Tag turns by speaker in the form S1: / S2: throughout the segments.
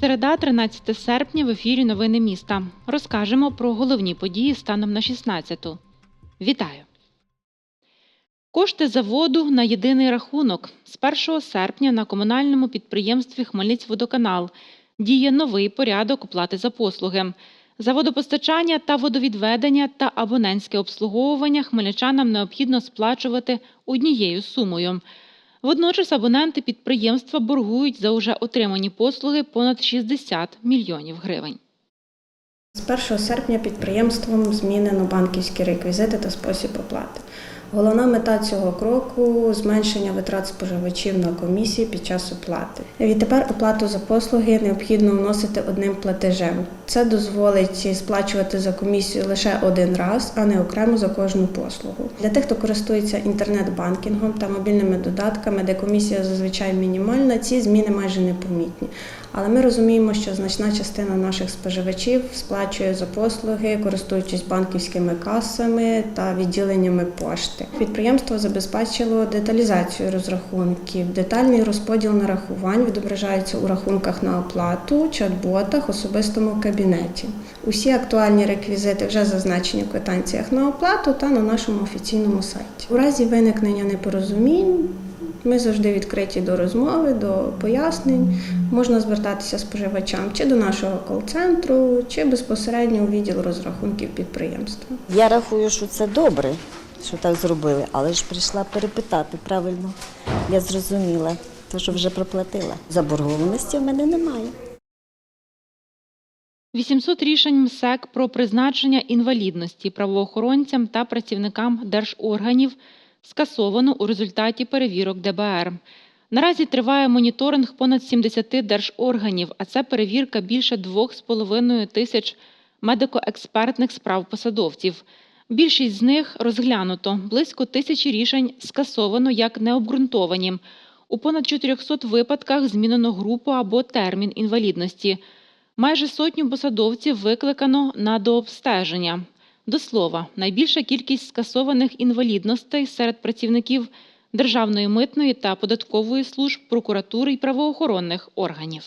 S1: Середа, 13 серпня в ефірі Новини міста. Розкажемо про головні події станом на 16-ту. Вітаю! Кошти заводу на єдиний рахунок. З 1 серпня на комунальному підприємстві Хмельницькводоканал діє новий порядок оплати за послуги. За водопостачання та водовідведення та абонентське обслуговування хмельничанам необхідно сплачувати однією сумою. Водночас абоненти підприємства боргують за уже отримані послуги понад 60 мільйонів гривень.
S2: З 1 серпня підприємством змінено банківські реквізити та спосіб оплати. Головна мета цього кроку зменшення витрат споживачів на комісії під час оплати. Відтепер оплату за послуги необхідно вносити одним платежем. Це дозволить сплачувати за комісію лише один раз, а не окремо за кожну послугу. Для тих, хто користується інтернет-банкінгом та мобільними додатками, де комісія зазвичай мінімальна, ці зміни майже непомітні. Але ми розуміємо, що значна частина наших споживачів сплачує за послуги, користуючись банківськими касами та відділеннями пошти. Підприємство забезпечило деталізацію розрахунків. Детальний розподіл нарахувань відображається у рахунках на оплату, чат-ботах, особистому кабінеті. Усі актуальні реквізити вже зазначені в квитанціях на оплату та на нашому офіційному сайті. У разі виникнення непорозумінь ми завжди відкриті до розмови, до пояснень. Можна звертатися споживачам чи до нашого кол-центру, чи безпосередньо у відділ розрахунків підприємства.
S3: Я рахую, що це добре, що так зробили, але ж прийшла перепитати правильно. Я зрозуміла, то що вже проплатила. Заборгованості в мене немає.
S1: 800 рішень МСЕК про призначення інвалідності правоохоронцям та працівникам держорганів скасовано у результаті перевірок ДБР. Наразі триває моніторинг понад 70 держорганів, а це перевірка більше 2,5 тисяч медико-експертних справ посадовців. Більшість з них розглянуто. Близько тисячі рішень скасовано як необґрунтовані. У понад 400 випадках змінено групу або термін інвалідності. Майже сотню посадовців викликано на дообстеження. До слова, найбільша кількість скасованих інвалідностей серед працівників Державної митної та податкової служб, прокуратури і правоохоронних органів.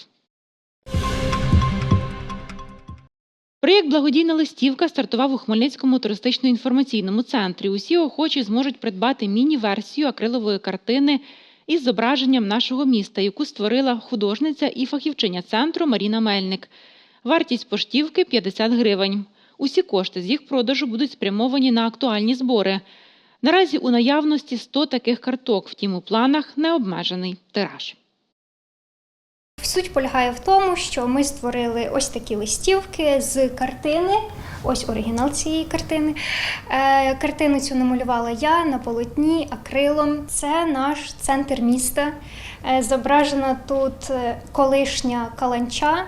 S1: Проєкт Благодійна листівка стартував у Хмельницькому туристично-інформаційному центрі. Усі охочі зможуть придбати міні-версію акрилової картини із зображенням нашого міста, яку створила художниця і фахівчиня центру Маріна Мельник. Вартість поштівки 50 гривень. Усі кошти з їх продажу будуть спрямовані на актуальні збори. Наразі у наявності 100 таких карток, втім у планах необмежений тираж.
S4: Суть полягає в тому, що ми створили ось такі листівки з картини. Ось оригінал цієї картини. Е, картину цю намалювала я на полотні акрилом. Це наш центр міста. Е, зображена тут е, колишня каланча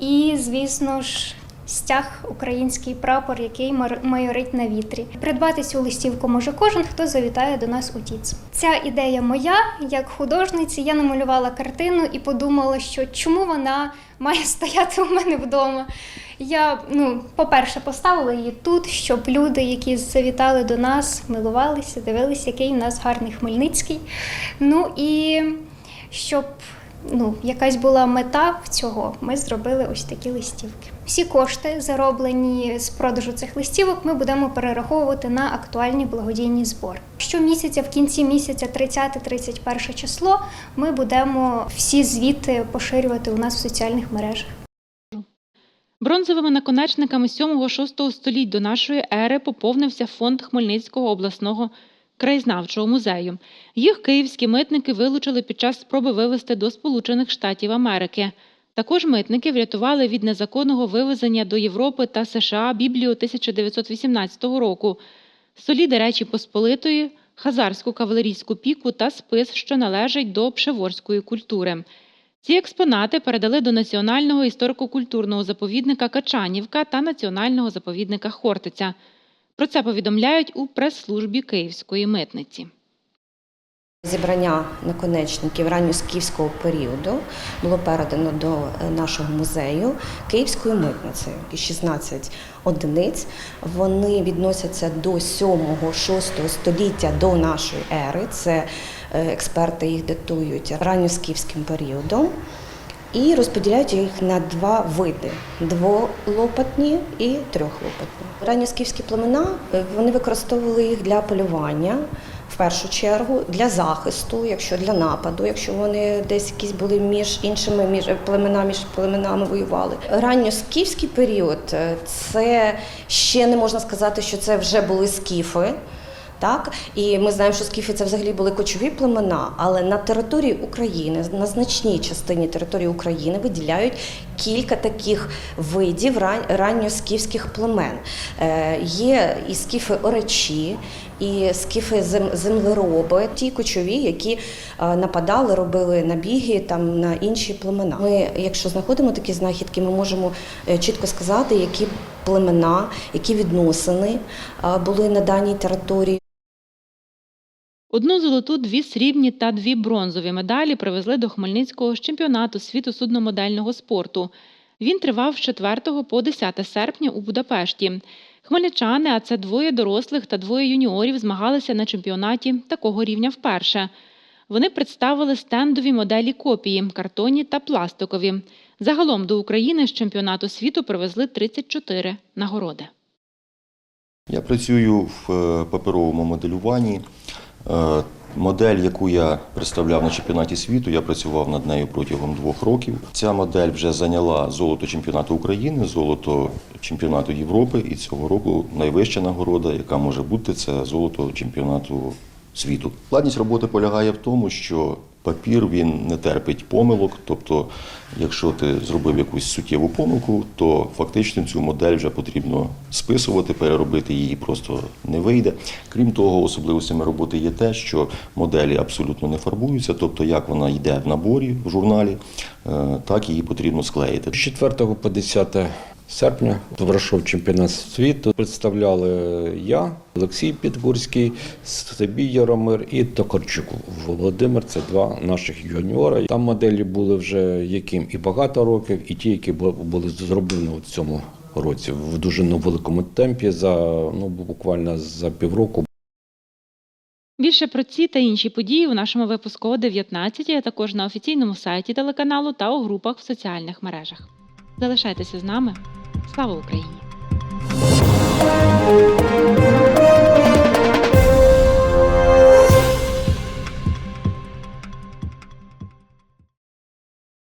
S4: і, звісно ж, стяг український прапор, який майорить на вітрі. Придбати цю листівку може кожен, хто завітає до нас у ТІЦ. Ця ідея моя, як художниці. Я намалювала картину і подумала, що чому вона має стояти у мене вдома. Я, ну, по-перше, поставила її тут, щоб люди, які завітали до нас, милувалися, дивилися, який у нас гарний Хмельницький. Ну і щоб ну, якась була мета в цього, ми зробили ось такі листівки. Всі кошти, зароблені з продажу цих листівок, ми будемо перераховувати на актуальні благодійні збори. Щомісяця, в кінці місяця, 30-31 число, ми будемо всі звіти поширювати у нас в соціальних мережах.
S1: Бронзовими наконечниками 7-6 століть до нашої ери поповнився фонд Хмельницького обласного краєзнавчого музею. Їх київські митники вилучили під час спроби вивезти до Сполучених Штатів Америки. Також митники врятували від незаконного вивезення до Європи та США Біблію 1918 року, соліди Речі Посполитої, хазарську кавалерійську піку та спис, що належить до пшеворської культури. Ці експонати передали до Національного історико-культурного заповідника Качанівка та Національного заповідника Хортиця. Про це повідомляють у прес-службі Київської митниці.
S5: Зібрання наконечників ранньоскіфського періоду було передано до е, нашого музею Київською митницею. І 16 одиниць. Вони відносяться до 7-6 століття до нашої ери. Це е, експерти їх датують ранньоскіфським періодом. І розподіляють їх на два види: дволопатні і трьохлопатні. Ранні скіфські племена е, вони використовували їх для полювання. В першу чергу для захисту, якщо для нападу, якщо вони десь якісь були між іншими між племенами, між племенами воювали. Ранньоскіфський період е, це ще не можна сказати, що це вже були скіфи. Так, і ми знаємо, що скіфи це взагалі були кочові племена, але на території України, на значній частині території України виділяють кілька таких видів ран- ранньоскіфських племен. Е, є і скіфи оречі, і скіфи землероби, ті кочові, які е, нападали, робили набіги там на інші племена. Ми, якщо знаходимо такі знахідки, ми можемо е, чітко сказати, які племена, які відносини були на даній території.
S1: Одну золоту, дві срібні та дві бронзові медалі привезли до Хмельницького з чемпіонату світу судномодельного спорту. Він тривав з 4 по 10 серпня у Будапешті. Хмельничани, а це двоє дорослих та двоє юніорів, змагалися на чемпіонаті такого рівня вперше. Вони представили стендові моделі копії, картонні та пластикові. Загалом до України з чемпіонату світу привезли 34 нагороди.
S6: Я працюю в е, паперовому моделюванні. Е, Модель, яку я представляв на чемпіонаті світу, я працював над нею протягом двох років. Ця модель вже зайняла золото чемпіонату України, золото чемпіонату Європи, і цього року найвища нагорода, яка може бути, це золото чемпіонату світу. Складність роботи полягає в тому, що папір він не терпить помилок. Тобто, якщо ти зробив якусь суттєву помилку, то фактично цю модель вже потрібно списувати, переробити її просто не вийде. Крім того, особливостями роботи є те, що моделі абсолютно не фарбуються, тобто як вона йде в наборі в журналі, е, так її потрібно склеїти.
S7: З 4 по 10 серпня пройшов чемпіонат світу. Представляли я, Олексій Підгурський, Сибій Яромир і Токарчук Володимир. Це два наших юніора. Там моделі були вже яким і багато років, і ті, які бу- були зроблені в цьому році в дуже великому темпі за ну буквально за півроку.
S1: Більше про ці та інші події у нашому випуску о 19, а також на офіційному сайті телеканалу та у групах в соціальних мережах. Залишайтеся з нами. Слава Україні!